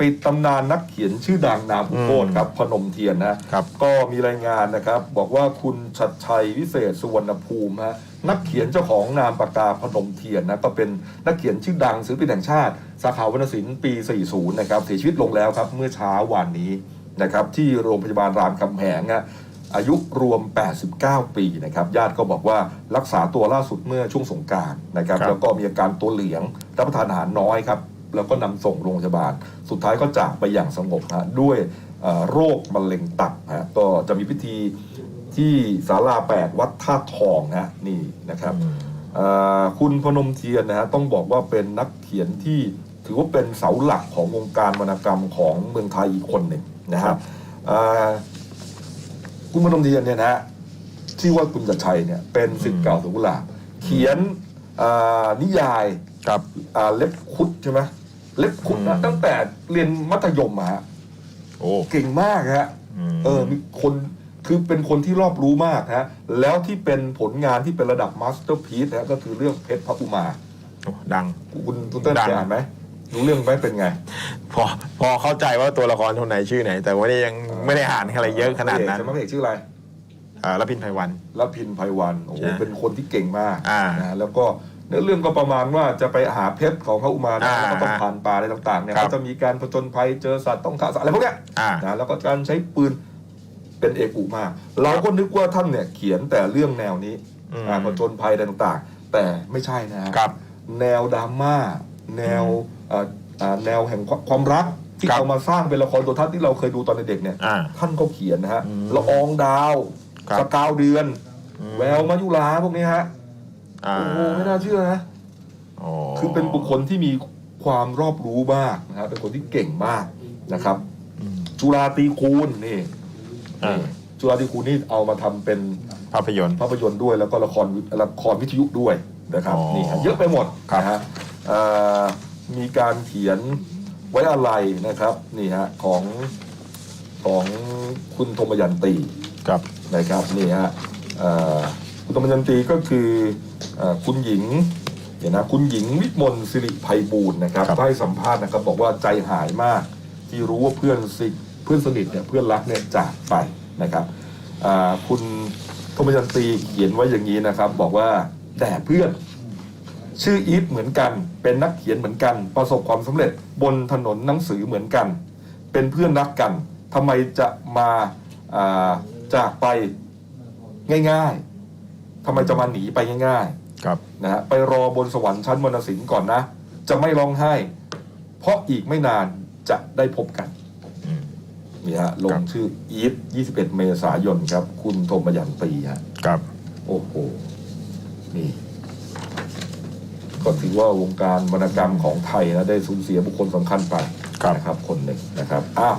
ปิดตำนานนักเขียนชื่อดังนามอุโคตครับพนมเทียนนะครับ ก็มีรายงานนะครับ บอกว่าคุณชัดชัยวิเศษสุวรรณภูมิฮะนักเขียนเจ้าของนามปากกาพนมเทียนนะก็เป็นนักเขียนชื่อดังศิลปินแห่งชาติ สาขาวรรณศิลป์ปี 40 นะครับเสียชีวิตลงแล้วครับเมื่อเช้าวานนี้นะครับที่โรงพยาบาลรามคำแหงอะอายุรวม 89 ปีนะครับ ญาติก็บอกว่ารักษาตัวล่าสุดเมื่อช่วงสงกรารนะครับครับ แล้วก็มีอาการตัวเหลียงรับประทานอาหารน้อยครับ แล้วก็นำส่งโรงพยาบาล สุดท้ายก็จากไปอย่างสงบฮะด้วยเอ่อโรคมะเร็งตับฮะก็จะมีพิธีที่ศาลาแปดวัดท่าทองนะนี่นะครับเอ่อคุณพนมเทียนนะฮะต้องบอกว่าเป็นนักเขียนที่ถือว่าเป็นเสาหลักของวงการวรรณกรรมของเมืองไทยอีกคนหนึ่งนะคครัรับบเอ่อคุณพนมเทียนเนี่ยนะฮะที่ว่าคุณจัดชัยเนี่ยเป็นสิทธิ์เก่าสุกุหลาบเขียนเอ่อนิยายครับอ่าเล็บคุดใช่ไหม เล็บคุดนะอืมตั้งแต่เรียนมัธยมมาฮะโอ้ เก่งมากฮะมเออมีคนคือเป็นคนที่รอบรู้มากฮะแล้วที่เป็นผลงานที่เป็นระดับมาสเตอร์พีซนะก็คือเรื่องเพชรพระอุมา โอ้ดัง คุณคุณเต้นดัง เคยอ่านไหมรู้เรื่องไหมเป็นไงพอพอเข้าใจว่าตัวละครคนไหนชื่อไหน แต่ว่านี่ยังไม่ได้อ่านอะไรเยอะขนาดนั้นพระเอกใช่ไหมพระเอกชื่ออะไร อ่าแล้วพินไพวันลพินไพวันโอ้โหใช่เป็นคนที่เก่งมากอ่านะแล้วก็ เนื้อเรื่องก็ประมาณว่าจะไปหาเพชรของพระอุมานะอ่าแล้วก็ต้องผ่านป่าอะไรต่างๆเนี่ยครับก็จะมีการผจญภัยเจอสัตว์ต้องฆ่าสัตว์อะไรพวกเนี้ยอ่านะแล้วก็การใช้ปืนเป็นเอกอุมากเราก็นึกว่าท่านเนี่ยเขียนแต่เรื่องแนวนี้อืมอ่าผจญภัยอะไรต่างๆ แต่ไม่ใช่นะฮะครับแนวดราม่าแนวเอ่ออ่าแนวแห่งความความรักที่ครับเอามาสร้างเป็นละครตัวทัศน์ที่เราเคยดูตอนเด็กๆเนี่ยอ่าท่านก็เขียนนะฮะอืมละอองดาวครับสกาวเดือนอืมแววมายุราพวกนี้ฮะ อ่าโอ้โหไม่น่าเชื่อนะโอ้คือเป็นบุคคลที่มีความรอบรู้มากนะฮะเป็นคนที่เก่งมากนะครับ อืมจุฬาตีคูณนี่อ่านี่จุฬาตีคูณนี่เอามาทำเป็นภาพยนตร์ ภาพยนตร์ด้วยแล้วก็ละครวิละครวิทยุด้วยนะครับอ๋อนี่ฮะเยอะไปหมดครับ นะฮะเอ่อมีการเขียนไว้อะไรนะครับนี่ฮะของของคุณธมยันตี ครับ นะครับนี่ฮะเอ่อ คุณธมยันตีก็คือเอ่อคุณหญิงเดี๋ยวนะคุณหญิงวิมลสิริไพบูลย์นะครับครับก็ให้สัมภาษณ์นะครับ บอกว่าใจหายมาก ที่รู้ว่าเพื่อนสิเพื่อนสนิทเนี่ยเพื่อนรักเนี่ยจากไปนะครับอ่าคุณธมยันตีเขียนไว้อย่างนี้นะครับ บอกว่าแต่เพื่อนชื่ออีฟเหมือนกัน เป็นนักเขียนเหมือนกัน ประสบความสำเร็จบนถนนหนังสือเหมือนกัน เป็นเพื่อนรักกันทำไมจะมาอ่าจากไปง่าย ๆ ทำไมจะมาหนีไปง่ายครับๆนะฮะไปรอบนสวรรค์ชั้นวรรณศิลป์ก่อนนะ จะไม่ร้องไห้ เพราะอีกไม่นานจะได้พบกัน อืม นี่ฮะลครังบ ชื่ออีฟ21 เมษายนครับ คุณโทมยันตีฮะ ครับโอ้โห นี่ ก็ถือว่าวงการวรรณกรรมของไทยนะได้สูญเสียบุคคลสำคัญไปครับ นะครับ คนหนึ่งนะครับ อ้าว